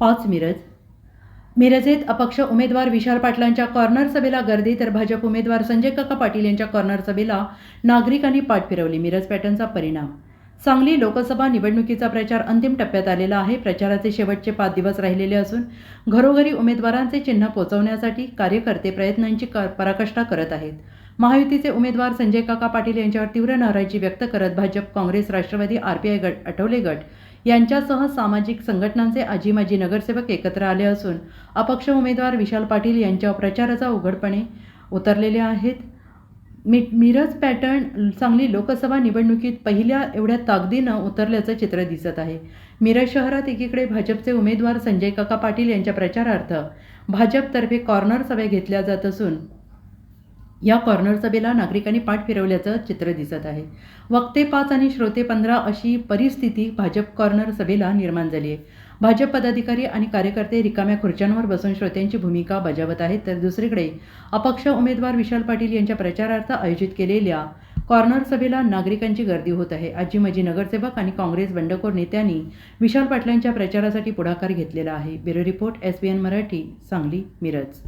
पाच मिरज. मिरजेत अपक्ष उमेदवार विशाल पाटलांच्या कॉर्नर सभेला गर्दी तर भाजप उमेदवार संजय काका पाटील यांच्या कॉर्नर सभेला नागरिकांनी पाठ फिरवली. मिरज पॅटर्नचा परिणाम. सांगली लोकसभा निवडणुकीचा प्रचार अंतिम टप्प्यात आलेला आहे. प्रचाराचे शेवटचे पाच दिवस राहिलेले असून घरोघरी उमेदवारांचे चिन्ह पोचवण्यासाठी कार्यकर्ते प्रयत्नांची क- पराकाष्ठा करत आहेत. महायुतीचे उमेदवार संजय काका पाटील यांच्यावर तीव्र नाराजी व्यक्त करत भाजप काँग्रेस राष्ट्रवादी आरपीआय गट आठवले गट यांच्यासह सामाजिक संघटनांचे आजी माजी नगरसेवक एकत्र आले असून अपक्ष उमेदवार विशाल पाटील यांच्यावर प्रचाराचा उघडपणे उतरलेले आहेत. मि मिरज पॅटर्न सांगली लोकसभा निवडणुकीत पहिल्या एवढ्या ताकदीनं उतरल्याचं चित्र दिसत आहे. मिरज शहरात एकीकडे भाजपचे उमेदवार संजय काका पाटील यांच्या प्रचारार्थ भाजपतर्फे कॉर्नर सभा घेतल्या जात असून या कॉर्नर सभेला नागरिकांनी पाठ फिरवल्याचं चित्र दिसत आहे. वक्ते पाच आणि श्रोते पंधरा अशी परिस्थिती भाजप कॉर्नर सभेला निर्माण झाली आहे. भाजप पदाधिकारी आणि कार्यकर्ते रिकाम्या खुर्च्यांवर बसून श्रोत्यांची भूमिका बजावत आहेत. तर दुसरीकडे अपक्ष उमेदवार विशाल पाटील यांच्या प्रचारार्थ आयोजित केलेल्या कॉर्नर सभेला नागरिकांची गर्दी होत आहे. आजी माजी नगरसेवक आणि काँग्रेस बंडखोर नेत्यांनी विशाल पाटलांच्या प्रचारासाठी पुढाकार घेतलेला आहे. Bureau report S B N Marathi Sangli Miraj.